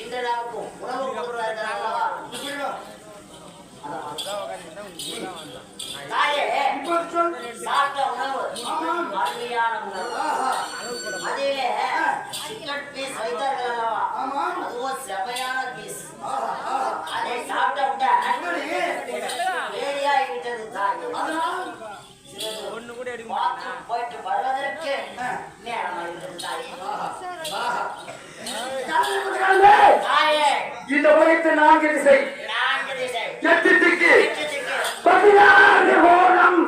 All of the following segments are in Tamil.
இன்று நாம் உணவு கொடுவார்கள் அல்லவா எட்டு நான்கு திசை எட்டு திக்கு பதினாறு ஓரம்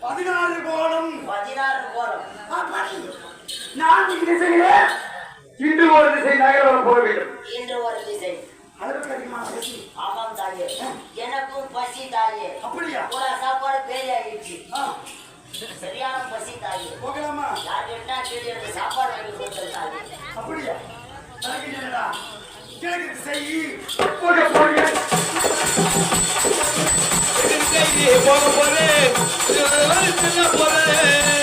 பதினாறு கோலம் பதினாறு கோலம் நான்கு திசையிலே இன்று ஒரு திசை நகரம் போக வேண்டும் இன்று ஒரு திசை. அதிகமா பேசி ஆமாம் தாயே. எனக்கும் பசி தாயே. அப்படியா? ஒரு சாப்பாடு பேலி ஆயிடுச்சு சரியான பசி தாயே. போகலாமா? யார் கேட்டா கேள்வி எனக்கு சாப்பாடு அப்படியா? போறேன். போறேன்.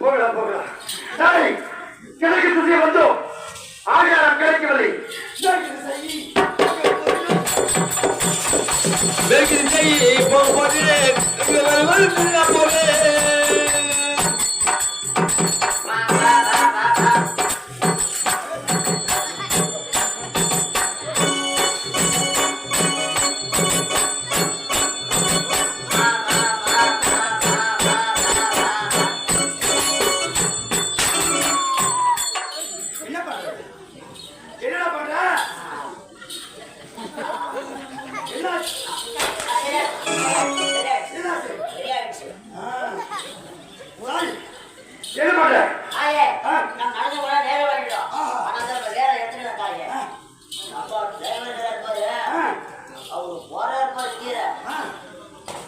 போகலாம் போகலாம். சரி கிழக்கு திசை வந்தோம் ஆகாரம் கிடைக்கவில்லை. வெகு என்ன பண்ற? ஆயே நான் நடந்து போனா நேர வரணும் ஆனா அந்த வேற எடுத்துட்டு வந்தாயே அப்பா டிரைவர் இருப்பாரு அவரு போறா இருப்பாரு கீரை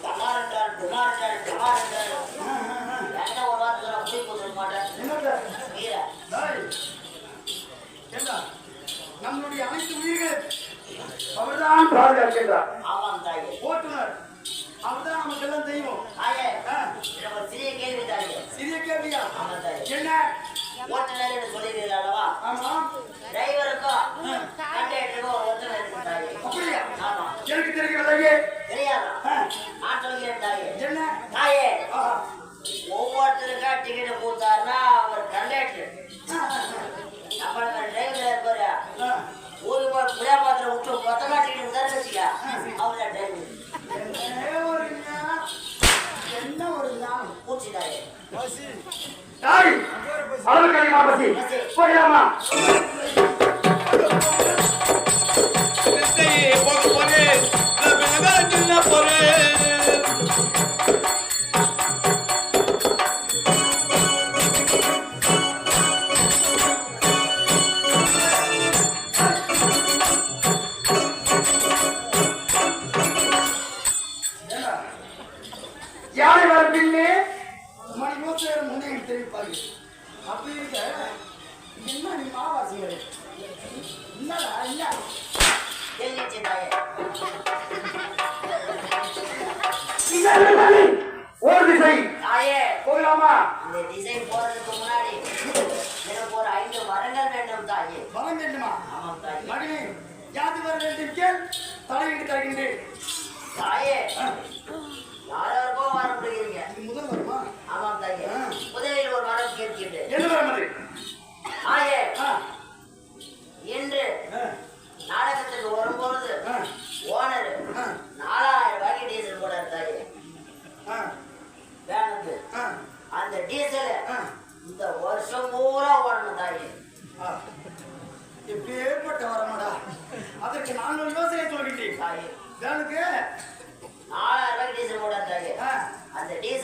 தமாரண்டார் துமாரண்டார் தமாரண்டார் என்ன ஒரு வாரம் சொன்னா முடிவு கொடுத்துட மாட்டேன் கீரை நம்மளுடைய அனைத்து உயிர்கள் அவர்தான் பாதுகாக்கின்றார் அளவு கனிமா பசி போயிடாமா போக போறேன். போறேன். everybody. உனக்கு நான் ஒரு யோசனை சொல்லிட்டேன் தாயே நாளுக்கு நாலாயிரம் ரூபாய் டீசல் போட்டாங்க அந்த டீசல்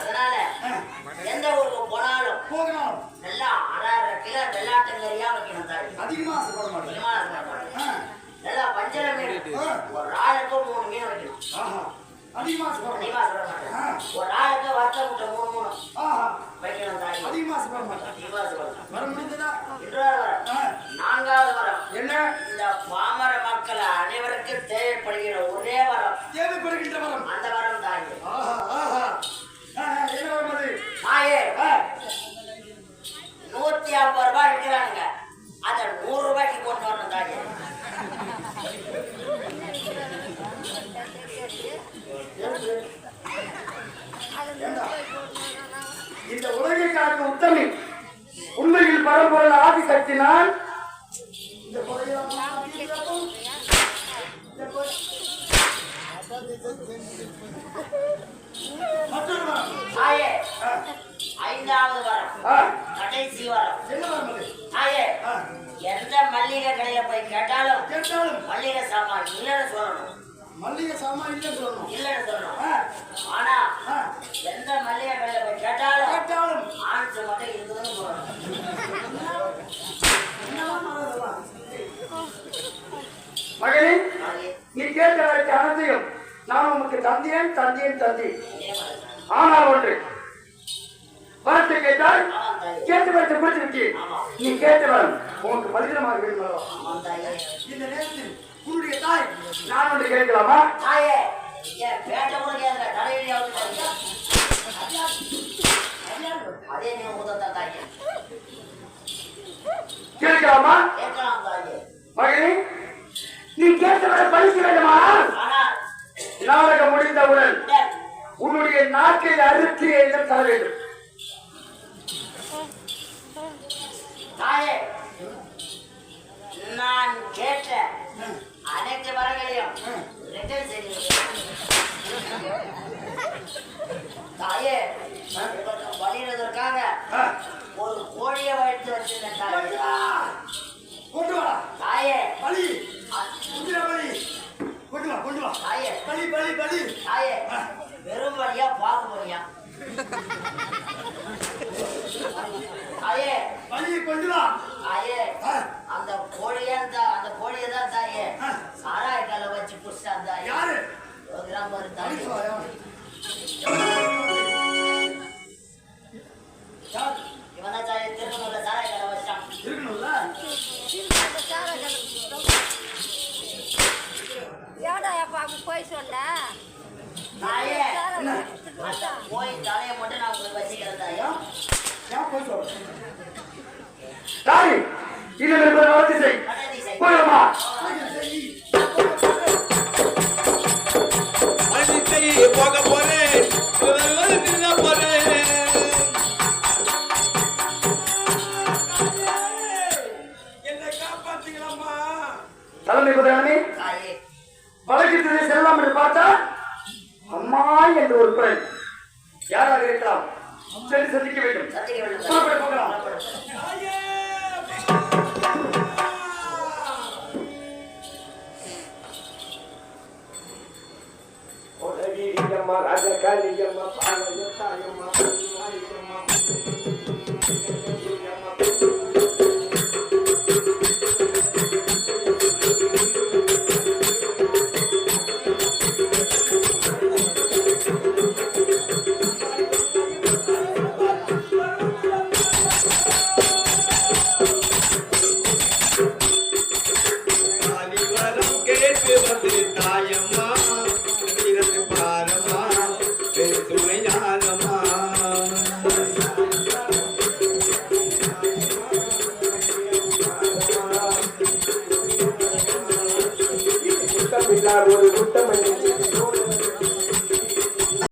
அதனால எந்த ஊருக்கு போனாலும் போகணும். நல்லா அரை கிலோ வெள்ளாட்டு கறியா வைக்கணும் தாய் அதிகமா ஆசைப்பட மாட்டேன். அதிகமா ஆசைப்பட நல்லா பஞ்சர மீன். ஒரு ஆளுக்கு மூணு மீன் வைக்கணும். அதிகமா அதிகமா ஆசைப்பட ஒரு ஆளுக்கு வத்த முட்டை மூணு மூணு வைக்கணும் தாய். அதிகமா ஆசைப்பட மாட்டேன். அதிகமா ஆசைப்பட வர முடிஞ்சதா இன்றாவது வரம். நான்காவது வரம். என்ன? இந்த பாமர மக்கள் அனைவருக்கும் தேவைப்படுகிற ஒரே வரம். தேவைப்படுகின்ற வரம். அந்த ஆயே. ஐந்தாவது வாரம். கடைசி வாரம். ஆயே. எந்த மல்லிகை கடையில போய் கேட்டாலும் மல்லிகை சாமான் இல்லைன்னு சொல்லணும். மல்லிகை சாமான் இல்ல சொல்லணும். எந்த மல்லிகை கடையில போய் கேட்டாலும் கேட்டாலும். ஆண்ஸ் மட்டும் இருக்குதுன்னு மகளே நான் உமக்கு தந்தேன் தந்தேன் தந்தி ஆனால் ஒன்று. வரத்தை கேட்டால் கேட்டு வரத்தை கொடுத்திருக்கேன் நீ கேட்டவன் உனக்கு மனிதமாக வேண்டும் இந்த நேரத்தில் உன்னுடைய தாய் நான் ஒன்று கேட்கலாமா? தாயே கேட்கலாமா? மகனே நீ கேட்டவரை பழிக்க வேண்டுமா நாடகம் முடிந்தவுடன் உன்னுடைய நாட்டில் அறுத்து எழுத தர வேண்டும். நான் கொள்கிறான். தாயே அந்த கோழியா அந்த கோழியை தான் தாயே. சாராய கலை வச்சு புடிச்சான் தாயே. யாரு? யோகிராம் ஒரு தாயே இவனா தாயே திருக்கணும்ல சாராய கலை வச்சான் திருக்கணும்ல போய் சொன்ன? போய் தலையை மட்டும் நான் உங்களுக்கு வச்சுக்கிறேன் தாயோ. போய் சொல்றேன் தாய், இன்னும் இருப்பதை வளர்ச்சி செய். அடித்தை போக போறேன். போறேன். என்னை காப்பாத்துங்களம்மா. தலைமை குதிரானே தாயே. வழக்கத்திலே செல்லலாம் என்று பார்த்தா அம்மா என்று ஒரு குரல். யாராக இருக்கலாம்? சென்று சந்திக்க வேண்டும். சத்திக்க வேண்டும். يما راجا كان يما طعنا يقطع يما